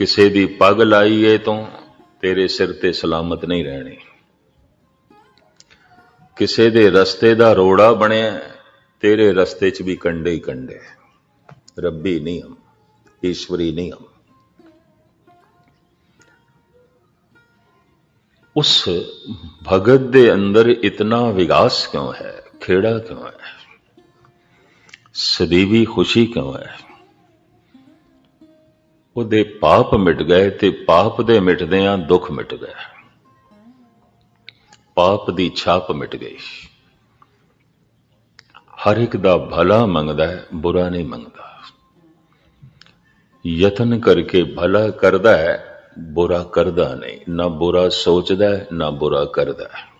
ਕਿਸੇ ਦੀ ਪੱਗ ਲਾਈ ਏ ਤੋਂ, ਤੇਰੇ ਸਿਰ ਤੇ ਸਲਾਮਤ ਨਹੀਂ ਰਹਿਣੀ। ਕਿਸੇ ਦੇ ਰਸਤੇ ਦਾ ਰੋੜਾ ਬਣਿਆ, ਤੇਰੇ ਰਸਤੇ 'ਚ ਵੀ ਕੰਡੇ ਹੀ ਕੰਡੇ। ਰੱਬੀ ਨਿਯਮ, ਈਸ਼ਵਰੀ ਨਿਯਮ। ਉਸ ਭਗਤ ਦੇ ਅੰਦਰ ਇਤਨਾ ਵਿਗਾਸ ਕਿਉਂ ਹੈ? ਖੇੜਾ ਕਿਉਂ ਹੈ? ਸਦੀਵੀ ਖੁਸ਼ੀ ਕਿਉਂ ਹੈ? ਉਹਦੇ ਪਾਪ ਮਿਟ ਗਏ ਤੇ ਪਾਪ ਦੇ ਮਿਟਦਿਆਂ ਦੁੱਖ ਮਿਟ ਗਿਆ। ਪਾਪ ਦੀ ਛਾਪ ਮਿਟ ਗਈ। ਹਰ ਇੱਕ ਦਾ ਭਲਾ ਮੰਗਦਾ ਹੈ, ਬੁਰਾ ਨਹੀਂ ਮੰਗਦਾ। ਯਤਨ ਕਰਕੇ ਭਲਾ ਕਰਦਾ ਹੈ, ਬੁਰਾ ਕਰਦਾ ਨਹੀਂ। ਨਾ ਬੁਰਾ ਸੋਚਦਾ ਹੈ, ਨਾ ਬੁਰਾ ਕਰਦਾ ਹੈ।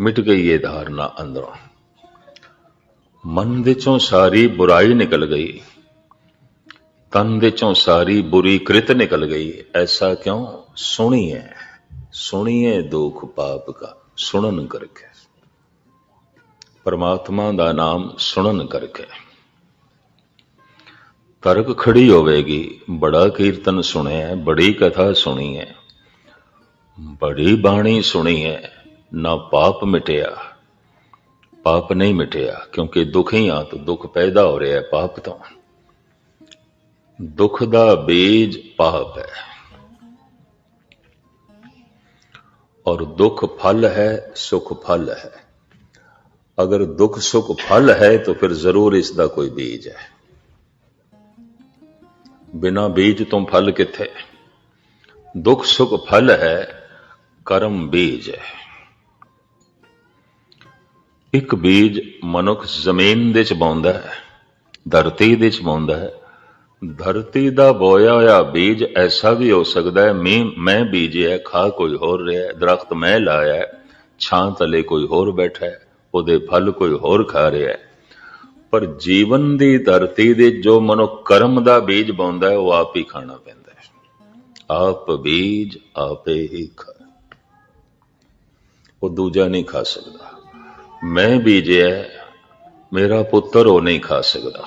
ਮਿਟ ਗਈ ਇਹ ਧਾਰਨਾ ਅੰਦਰੋਂ। ਮਨ ਦੇ ਚੋਂ ਸਾਰੀ ਬੁਰਾਈ ਨਿਕਲ ਗਈ। ਤਨ ਦੇ ਚੋਂ ਸਾਰੀ ਬੁਰੀ ਕ੍ਰਿਤ ਨਿਕਲ ਗਈ। ਐਸਾ ਕਿਉਂ? ਸੁਣੀਏ ਸੁਣੀਏ ਦੁੱਖ ਪਾਪ ਕਾ, ਸੁਣਨ ਕਰਕੇ। ਪਰਮਾਤਮਾ ਦਾ ਨਾਮ ਸੁਣਨ ਕਰਕੇ। ਤਰਕ ਖੜੀ ਹੋਵੇਗੀ, ਬੜਾ ਕੀਰਤਨ ਸੁਣਿਆ ਬੜੀ ਕਥਾ ਸੁਣੀ ਹੈ ਬੜੀ ਬਾਣੀ ਸੁਣੀ ਹੈ ਨਾ ਪਾਪ ਮਿਟਿਆ। ਪਾਪ ਨਹੀਂ ਮਿਟਿਆ, ਕਿਉਂਕਿ ਦੁੱਖ ਹੀ ਆ, ਤਾਂ ਦੁੱਖ ਪੈਦਾ ਹੋ ਰਿਹਾ ਪਾਪ ਤੋਂ। ਦੁੱਖ ਦਾ ਬੀਜ ਪਾਪ ਹੈ। ਔਰ ਦੁੱਖ ਫਲ ਹੈ, ਸੁਖ ਫਲ ਹੈ। ਅਗਰ ਦੁੱਖ ਸੁਖ ਫਲ ਹੈ, ਤਾਂ ਫਿਰ ਜ਼ਰੂਰ ਇਸ ਦਾ ਕੋਈ ਬੀਜ ਹੈ। ਬਿਨਾ ਬੀਜ ਤੋਂ ਫਲ ਕਿੱਥੇ? ਦੁੱਖ ਸੁਖ ਫਲ ਹੈ, ਕਰਮ ਬੀਜ ਹੈ। ਇੱਕ ਬੀਜ ਮਨੁੱਖ ਜ਼ਮੀਨ ਦੇ ਚ ਪਾਉਂਦਾ ਹੈ, ਧਰਤੀ ਦੇ ਚ ਪਾਉਂਦਾ ਹੈ। ਧਰਤੀ ਦਾ ਬੋਇਆ ਹੋਇਆ ਬੀਜ ਐਸਾ ਵੀ ਹੋ ਸਕਦਾ ਹੈ ਮੈਂ ਮੈਂ ਬੀਜਿਆ, ਖਾ ਕੋਈ ਹੋਰ ਰਿਹਾ ਦਰਖਤ ਮੈਂ ਲਾਇਆ ਛਾਂ ਤਲੇ ਕੋਈ ਹੋਰ ਬੈਠਾ ਹੈ, ਉਹਦੇ ਫਲ ਕੋਈ ਹੋਰ ਖਾ ਰਿਹਾ ਹੈ। ਪਰ ਜੀਵਨ ਦੀ ਧਰਤੀ ਦੇ ਜੋ ਮਨੁੱਖ ਕਰਮ ਦਾ ਬੀਜ ਪਾਉਂਦਾ ਹੈ, ਉਹ ਆਪ ਹੀ ਖਾਣਾ ਪੈਂਦਾ ਹੈ। ਆਪ ਬੀਜ ਆਪੇ ਹੀ ਖਾ ਉਹ ਦੂਜਾ ਨਹੀਂ ਖਾ ਸਕਦਾ। ਮੈਂ ਬੀਜਿਆ ਮੇਰਾ ਪੁੱਤਰ ਉਹ ਨਹੀਂ ਖਾ ਸਕਦਾ।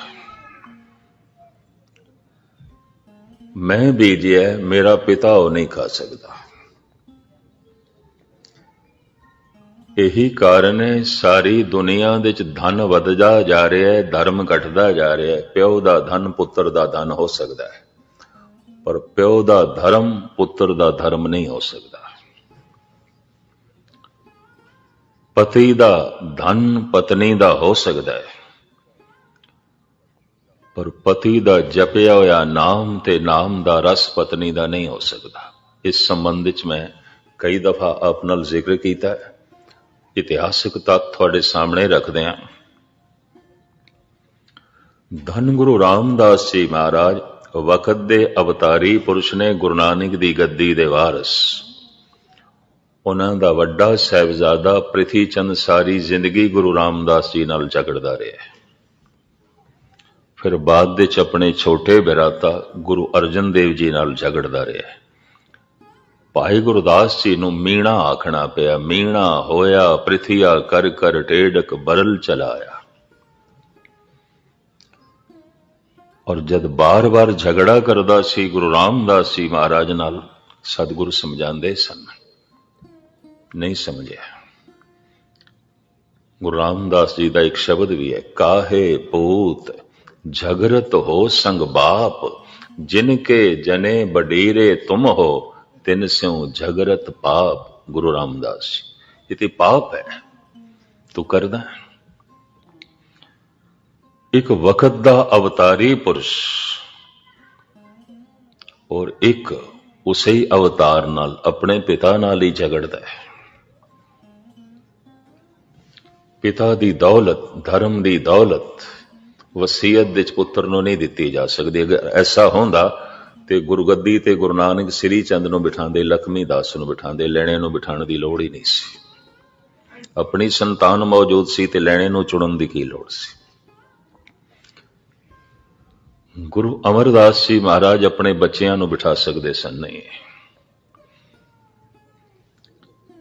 ਮੈਂ ਬੀਜਿਆ ਮੇਰਾ ਪਿਤਾ ਉਹ ਨਹੀਂ ਖਾ ਸਕਦਾ। ਇਹੀ ਕਾਰਨ ਹੈ ਸਾਰੀ ਦੁਨੀਆ ਦੇ ਵਿੱਚ ਧਨ ਵੱਧਦਾ ਜਾ ਰਿਹਾ ਹੈ ਧਰਮ ਘਟਦਾ ਜਾ ਰਿਹਾ ਹੈ ਪਿਓ ਦਾ ਧਨ ਪੁੱਤਰ ਦਾ ਧਨ ਹੋ ਸਕਦਾ ਹੈ ਪਰ ਪਿਓ ਦਾ ਧਰਮ ਪੁੱਤਰ ਦਾ ਧਰਮ ਨਹੀਂ ਹੋ ਸਕਦਾ। ਪਤੀ ਦਾ, ਧਨ ਪਤਨੀ ਦਾ ਹੋ ਸਕਦਾ ਹੈ। ਪਰ ਪਤੀ ਦਾ ਜਪਿਆ ਹੋਇਆ ਨਾਮ ਤੇ ਨਾਮ ਦਾ ਰਸ ਪਤਨੀ ਦਾ ਨਹੀਂ ਹੋ ਸਕਦਾ। ਇਸ ਸੰਬੰਧ ਵਿੱਚ ਮੈਂ ਕਈ ਦਫਾ ਆਪ ਨਾਲ ਜ਼ਿਕਰ ਕੀਤਾ ਹੈ। ਇਤਿਹਾਸਿਕ ਤੱਥ ਤੁਹਾਡੇ ਸਾਹਮਣੇ ਰੱਖਦੇ ਹਾਂ। ਧੰਨ ਗੁਰੂ ਰਾਮਦਾਸ ਜੀ ਮਹਾਰਾਜ ਵਕਤ ਦੇ ਅਵਤਾਰੀ ਪੁਰਸ਼ ਨੇ ਗੁਰੂ ਨਾਨਕ ਦੀ ਗੱਦੀ ਦੇ ਵਾਰਿਸ ਉਹਨਾਂ ਦਾ ਵੱਡਾ ਸਹਿਬਜ਼ਾਦਾ ਪ੍ਰਿਥੀ ਚੰਦ ਸਾਰੀ ਜ਼ਿੰਦਗੀ ਗੁਰੂ ਰਾਮਦਾਸ ਜੀ ਨਾਲ ਝਗੜਦਾ ਰਿਹਾ ਫਿਰ ਬਾਅਦ ਵਿੱਚ ਆਪਣੇ ਛੋਟੇ ਬਿਰਾਤਾ ਗੁਰੂ ਅਰਜਨ ਦੇਵ ਜੀ ਨਾਲ ਝਗੜਦਾ ਰਿਹਾ ਭਾਈ ਗੁਰਦਾਸ ਜੀ ਨੂੰ ਮੀਣਾ ਆਖਣਾ ਪਿਆ, ਮੀਣਾ ਹੋਇਆ, ਪ੍ਰਿਥੀਆ ਕਰ ਕਰ ਟੇੜਕ ਬਰਲ ਚਲਾਇਆ ਔਰ ਜਦ ਬਾਰ-ਬਾਰ ਝਗੜਾ ਕਰਦਾ ਸੀ, ਗੁਰੂ ਰਾਮਦਾਸ ਜੀ ਮਹਾਰਾਜ ਨਾਲ ਸਤਿਗੁਰੂ ਸਮਝਾਉਂਦੇ ਸਨ। ਨਹੀਂ ਸਮਝਿਆ। ਗੁਰੂ ਰਾਮਦਾਸ ਜੀ ਦਾ ਇੱਕ ਸ਼ਬਦ ਵੀ ਹੈ, ਕਾਹੇ ਪੂਤ ਝਗਰਤ ਹੋ ਸੰਗ ਬਾਪ, ਜਿਨ ਕੇ ਜਨੇ ਬਡੀਰੇ ਤੁਮ ਹੋ, ਤਿਨ ਸਿਉ ਝਗਰਤ ਪਾਪ। ਗੁਰੂ ਰਾਮਦਾਸ ਜੀ, ਇਹ ਤੇ ਪਾਪ ਹੈ। ਤੂੰ ਕਰਦਾ ਇੱਕ ਵਕਤ ਦਾ ਅਵਤਾਰੀ ਪੁਰਸ਼ ਔਰ ਇੱਕ ਉਸੇ ਹੀ ਅਵਤਾਰ ਨਾਲ ਆਪਣੇ ਪਿਤਾ ਨਾਲ ਹੀ ਝਗੜਦਾ ਹੈ। ਪਿਤਾ ਦੀ ਦੌਲਤ, ਧਰਮ ਦੀ ਦੌਲਤ ਵਸੀਅਤ ਦੇ ਪੁੱਤਰ ਨੂੰ ਨਹੀਂ ਦਿੱਤੀ ਜਾ ਸਕਦੀ। ਅਗਰ ਐਸਾ ਹੁੰਦਾ ਤੇ ਗੁਰਗੱਦੀ ਤੇ ਗੁਰੂ ਨਾਨਕ ਸ੍ਰੀ ਚੰਦ ਨੂੰ ਬਿਠਾਉਂਦੇ, ਲਖਮੀ ਦਾਸ ਨੂੰ ਬਿਠਾਉਂਦੇ, ਲੈਣੇ ਨੂੰ ਬਿਠਾਉਣ ਦੀ ਲੋੜ ਹੀ ਨਹੀਂ ਸੀ। ਆਪਣੀ ਸੰਤਾਨ ਮੌਜੂਦ ਸੀ ਤੇ ਲੈਣੇ ਨੂੰ ਚੁਣਨ ਦੀ ਕੀ ਲੋੜ ਸੀ? ਗੁਰੂ ਅਮਰਦਾਸ ਜੀ ਮਹਾਰਾਜ ਆਪਣੇ ਬੱਚਿਆਂ ਨੂੰ ਬਿਠਾ ਸਕਦੇ ਸਨ? ਨਹੀਂ।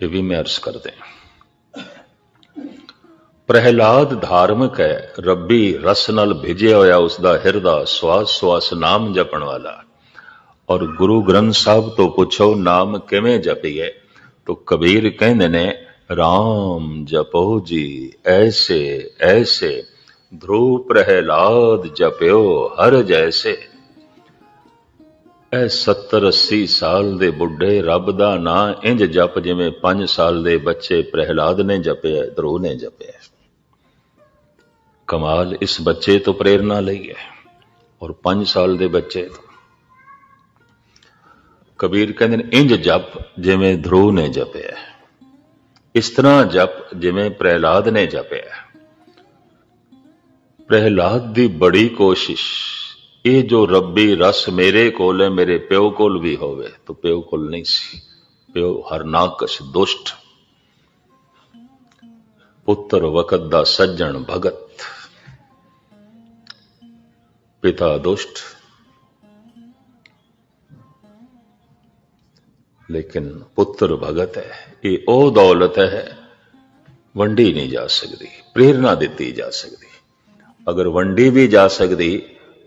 ਇਹ ਵੀ ਮੈਂ ਅਰਜ਼ ਕਰਦੇ ਹਾਂ। ਪ੍ਰਹਿਲਾਦ ਧਾਰਮਿਕ ਹੈ, ਰੱਬੀ ਰਸ ਨਾਲ ਭਿਜਿਆ ਹੋਇਆ ਉਸ ਦਾ ਹਿਰਦਾ ਸਵਾਸ ਸਵਾਸ ਨਾਮ ਜਪਣ ਵਾਲਾ। ਔਰ ਗੁਰੂ ਗ੍ਰੰਥ ਸਾਹਿਬ ਤੋਂ ਪੁੱਛੋ, ਨਾਮ ਕਿਵੇਂ ਜਪੀਏ? ਤਾਂ ਕਬੀਰ ਕਹਿੰਦੇ ਨੇ RAM ਜਪੋ ਜੀ, ਐਸੇ ਐਸੇ ਧਰੂ ਪ੍ਰਹਿਲਾਦ ਜਪਿਓ ਹਰ ਜੈਸੇ। ਇਹ 70 80 ਸਾਲ ਦੇ ਬੁੱਢੇ ਰੱਬ ਦਾ ਨਾਂ ਇੰਜ ਜਪ ਜਿਵੇਂ 5 ਸਾਲ ਦੇ ਬੱਚੇ ਪ੍ਰਹਿਲਾਦ ਨੇ ਜਪਿਆ ਧਰੂ ਨੇ ਜਪਿਆ। ਕਮਾਲ ਇਸ ਬੱਚੇ ਤੋਂ ਪ੍ਰੇਰਣਾ ਲਈ ਹੈ ਔਰ 5 ਸਾਲ ਦੇ ਬੱਚੇ ਤੋਂ। ਕਬੀਰ ਕਹਿੰਦੇ ਨੇ, ਇੰਜ ਜਪ ਜਿਵੇਂ ਧਰੂ ਨੇ ਜਪਿਆ ਇਸ ਤਰ੍ਹਾਂ ਜਪ ਜਿਵੇਂ ਪ੍ਰਹਿਲਾਦ ਨੇ ਜਪਿਆ ਪ੍ਰਹਿਲਾਦ ਦੀ ਬੜੀ ਕੋਸ਼ਿਸ਼, ਇਹ ਜੋ ਰੱਬੀ ਰਸ ਮੇਰੇ ਕੋਲ ਹੈ, ਮੇਰੇ ਪਿਓ ਕੋਲ ਵੀ ਹੋਵੇ, ਤਾਂ ਪਿਓ ਕੋਲ ਨਹੀਂ ਸੀ, ਪਿਓ ਹਰਨਾਕਸ਼ ਦੁਸ਼ਟ। ਪੁੱਤਰ ਵਕਤ ਦਾ ਸੱਜਣ ਭਗਤ। ਪਿਤਾ ਦੁਸ਼ਟ। ਲੇਕਿਨ ਪੁੱਤਰ ਭਗਤ ਹੈ, ਇਹ ਉਹ ਦੌਲਤ ਹੈ, ਵੰਡੀ ਨਹੀਂ ਜਾ ਸਕਦੀ ਪ੍ਰੇਰਣਾ ਦਿੱਤੀ ਜਾ ਸਕਦੀ। ਅਗਰ ਵੰਡੀ ਵੀ ਜਾ ਸਕਦੀ,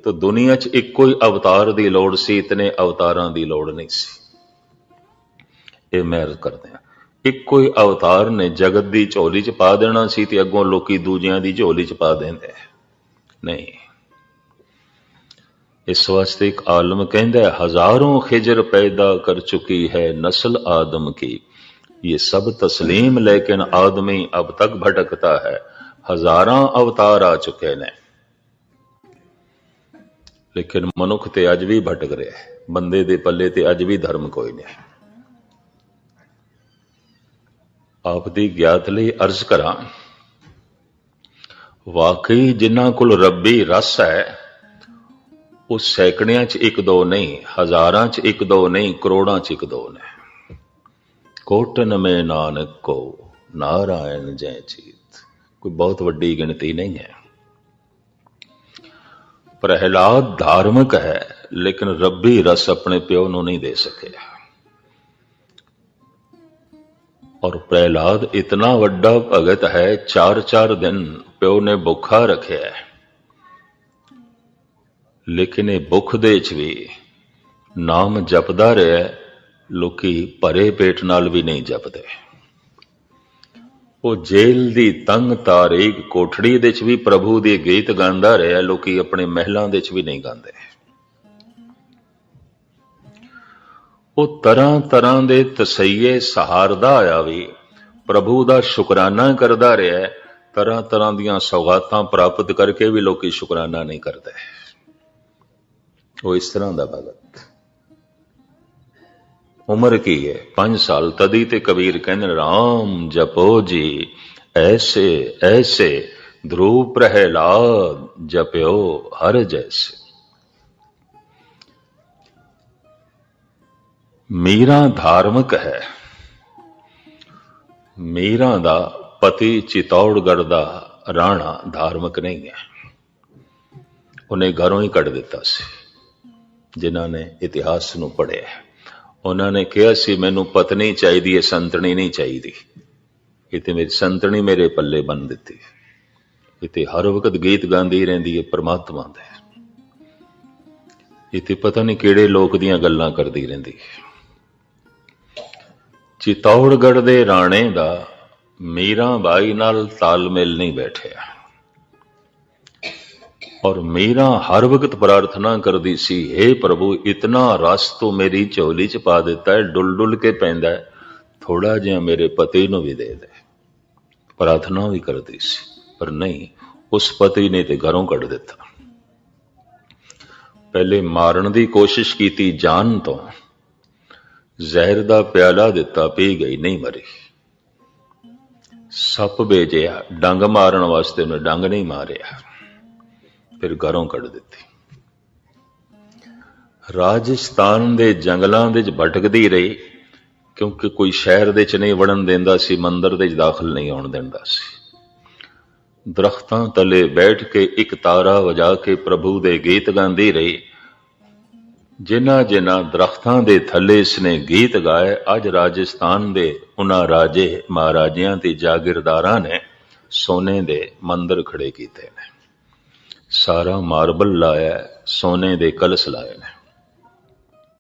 ਤਾਂ ਦੁਨੀਆ 'ਚ ਇੱਕੋ ਹੀ ਅਵਤਾਰ ਦੀ ਲੋੜ ਸੀ, ਇਤਨੇ ਅਵਤਾਰਾਂ ਦੀ ਲੋੜ ਨਹੀਂ ਸੀ। ਇਹ ਮੈਂ ਅਰਜ਼ ਕਰਦੇ ਹਾਂ, ਇੱਕੋ ਹੀ ਅਵਤਾਰ ਨੇ ਜਗਤ ਦੀ ਝੋਲੀ 'ਚ ਪਾ ਦੇਣਾ ਸੀ ਤੇ ਅੱਗੋਂ ਲੋਕੀ ਦੂਜਿਆਂ ਦੀ ਝੋਲੀ 'ਚ ਪਾ ਦਿੰਦੇ। ਨਹੀਂ ਇਸ ਵਾਸਤੇ ਇੱਕ ਆਲਮ ਕਹਿੰਦਾ ਹੈ, ਹਜ਼ਾਰੋਂ ਖਿਜਰ ਪੈਦਾ ਕਰ ਚੁਕੀ ਹੈ ਨਸਲ ਆਦਮ ਕੀ। ये सब तस्लीम लेकिन आदमी अब तक भटकता है हजारा अवतार आ चुके ने ਲੇਕਿਨ ਮਨੁੱਖ ਤੇ ਅੱਜ ਵੀ ਭਟਕ ਰਿਹਾ ਹੈ। ਬੰਦੇ ਦੇ ਪੱਲੇ ਤੇ ਅੱਜ ਵੀ ਧਰਮ ਕੋਈ ਨਹੀਂ ਆਪ ਦੀ ਗਿਆਤ ਲਈ ਅਰਜ਼ ਕਰਾਂ, ਵਾਕਈ ਜਿਨ੍ਹਾਂ ਕੋਲ ਰੱਬੀ ਰਸ ਹੈ ਉਹ ਸੈਕੜਿਆਂ 'ਚ ਇੱਕ ਦੋ ਨਹੀਂ ਹਜ਼ਾਰਾਂ 'ਚ ਇੱਕ ਦੋ ਨਹੀਂ ਕਰੋੜਾਂ 'ਚ ਇੱਕ ਦੋ ਨੇ ਕੋਟਨ ਮੇ ਨਾਨਕ ਕੋ ਨਾਰਾਇਣ ਜੈ ਚੀਤ ਕੋਈ ਬਹੁਤ ਵੱਡੀ ਗਿਣਤੀ ਨਹੀਂ ਹੈ ਪ੍ਰਹਿਲਾਦ ਧਾਰਮਿਕ ਹੈ ਲੇਕਿਨ ਰੱਬੀ ਰਸ ਆਪਣੇ ਪਿਓ ਨੂੰ ਨਹੀਂ ਦੇ ਸਕਿਆ ਔਰ ਪ੍ਰਹਿਲਾਦ ਇਤਨਾ ਵੱਡਾ ਭਗਤ ਹੈ 4-4 ਦਿਨ ਪਿਓ ਨੇ ਭੁੱਖਾ ਰੱਖਿਆ ਹੈ ਲੇਕਿਨ ਇਹ ਭੁੱਖ ਦੇ ਚ ਵੀ ਨਾਮ ਜਪਦਾ ਰਿਹਾ ਲੋਕੀ ਭਰੇ ਪੇਟ ਨਾਲ ਵੀ ਨਹੀਂ ਜਪਦੇ। ਉਹ ਜੇਲ੍ਹ ਦੀ ਤੰਗ ਤਾਰੀਖ ਕੋਠੜੀ ਦੇ ਚ ਵੀ ਪ੍ਰਭੂ ਦੇ ਗੀਤ ਗਾਉਂਦਾ ਰਿਹਾ, ਲੋਕੀ ਆਪਣੇ ਮਹਿਲਾਂ ਦੇ ਚ ਵੀ ਨਹੀਂ ਗਾਉਂਦੇ। ਉਹ ਤਰ੍ਹਾਂ ਤਰ੍ਹਾਂ ਦੇ ਤਸਈਏ ਸਹਾਰਦਾ ਆਇਆ ਵੀ ਪ੍ਰਭੂ ਦਾ ਸ਼ੁਕਰਾਨਾ ਕਰਦਾ ਰਿਹਾ ਤਰ੍ਹਾਂ ਤਰ੍ਹਾਂ ਦੀਆਂ ਸੌਗਾਤਾਂ ਪ੍ਰਾਪਤ ਕਰਕੇ ਵੀ ਲੋਕੀ ਸ਼ੁਕਰਾਨਾ ਨਹੀਂ ਕਰਦੇ। ਉਹ ਇਸ ਤਰ੍ਹਾਂ ਦਾ ਭਗਤ। ਉਮਰ ਕੀ ਹੈ? 5 ਸਾਲ। ਤਦੀ ਤੇ ਕਬੀਰ ਕਹਿੰਦੇ ਨੇ, ਰਾਮ ਜਪੋ ਜੀ ਐਸੇ ਐਸੇ ਧਰੂਪ ਪ੍ਰਹਿਲਾਦ ਜਪਿਓ ਹਰ ਜੈਸੇ। ਮੀਰਾ ਧਾਰਮਿਕ ਹੈ। ਮੀਰਾ ਦਾ ਪਤੀ ਚਿਤੌੜਗੜ ਦਾ ਰਾਣਾ ਧਾਰਮਿਕ ਨਹੀਂ ਹੈ। ਉਹਨੇ ਘਰੋਂ ਹੀ ਕੱਢ ਦਿੱਤਾ ਸੀ। ਜਿਨ੍ਹਾਂ ਨੇ ਇਤਿਹਾਸ ਨੂੰ ਪੜ੍ਹਿਆ ਉਹਨਾਂ ਨੇ ਕਿਹਾ ਸੀ, ਮੈਨੂੰ ਪਤਨੀ ਚਾਹੀਦੀ ਹੈ ਸੰਤਣੀ ਨਹੀਂ ਚਾਹੀਦੀ। ਇਹ ਤੇ ਮੇਰੀ ਸੰਤਣੀ ਮੇਰੇ ਪੱਲੇ ਬੰਨ ਦਿੱਤੀ। ਇਹ ਹਰ ਵਕਤ ਗੀਤ ਗਾਉਂਦੀ ਰਹਿੰਦੀ ਹੈ ਪਰਮਾਤਮਾ ਦੇ। ਇਹ ਪਤਾ ਨਹੀਂ ਕਿਹੜੇ ਲੋਕ ਦੀਆਂ ਗੱਲਾਂ ਕਰਦੀ ਰਹਿੰਦੀ ਹੈ ਚਿਤੌੜਗੜ ਦੇ ਰਾਣੇ ਦਾ ਮੀਰਾਂ ਬਾਈ ਨਾਲ ਤਾਲਮੇਲ ਨਹੀਂ ਬੈਠਿਆ। ਔਰ ਮੀਰਾ ਹਰ ਵਕਤ ਪ੍ਰਾਰਥਨਾ ਕਰਦੀ ਸੀ हे ਪ੍ਰਭੂ, ਇਤਨਾ ਰਸ ਤੂੰ ਮੇਰੀ ਝੋਲੀ ਚ ਪਾ ਦਿੱਤਾ ਹੈ ਡੁੱਲ ਡੁੱਲ ਕੇ ਪੈਂਦਾ ਹੈ ਥੋੜਾ ਜਿਹਾ ਮੇਰੇ ਪਤੀ ਨੂੰ ਵੀ ਦੇ ਦੇ। ਪ੍ਰਾਰਥਨਾ ਵੀ ਕਰਦੀ ਸੀ, ਪਰ ਨਹੀਂ, ਉਸ ਪਤੀ ਨੇ ਤੇ ਘਰੋਂ ਕੱਢ ਦਿੱਤਾ। ਪਹਿਲੇ ਮਾਰਨ ਦੀ ਕੋਸ਼ਿਸ਼ ਕੀਤੀ ਜਾਨ ਤੋਂ। ਜ਼ਹਿਰ ਦਾ ਪਿਆਲਾ ਦਿੱਤਾ, ਪੀ ਗਈ, ਨਹੀਂ ਮਰੀ। ਸੱਪ ਵੇਜਿਆ ਡੰਗ ਮਾਰਨ ਵਾਸਤੇ ਉਹਨੇ ਡੰਗ ਨਹੀਂ ਮਾਰਿਆ। ਫਿਰ ਘਰੋਂ ਕੱਢ ਦਿੱਤੀ। ਰਾਜਸਥਾਨ ਦੇ ਜੰਗਲਾਂ ਦੇ ਵਿੱਚ ਭਟਕਦੀ ਰਹੀ, ਕਿਉਂਕਿ ਕੋਈ ਸ਼ਹਿਰ ਦੇ ਚ ਨਹੀਂ ਵੜਨ ਦਿੰਦਾ ਸੀ, ਮੰਦਰ ਦੇ ਚ ਦਾਖਲ ਨਹੀਂ ਹੋਣ ਦਿੰਦਾ ਸੀ। ਦਰਖਤਾਂ ਤਲੇ ਬੈਠ ਕੇ ਇੱਕ ਤਾਰਾ ਵਜਾ ਕੇ ਪ੍ਰਭੂ ਦੇ ਗੀਤ ਗਾਉਂਦੀ ਰਹੀ। ਜਿਨ੍ਹਾਂ ਜਿਨ੍ਹਾਂ ਦਰਖਤਾਂ ਦੇ ਥੱਲੇ ਇਸਨੇ ਗੀਤ ਗਾਏ, ਅੱਜ ਰਾਜਸਥਾਨ ਦੇ ਉਹਨਾਂ ਰਾਜੇ ਮਹਾਰਾਜਿਆਂ ਤੇ ਜਾਗੀਰਦਾਰਾਂ ਨੇ ਸੋਨੇ ਦੇ ਮੰਦਰ ਖੜੇ ਕੀਤੇ। ਸਾਰਾ ਮਾਰਬਲ ਲਾਇਆ ਸੋਨੇ ਦੇ ਕਲਸ ਲਾਏ ਨੇ।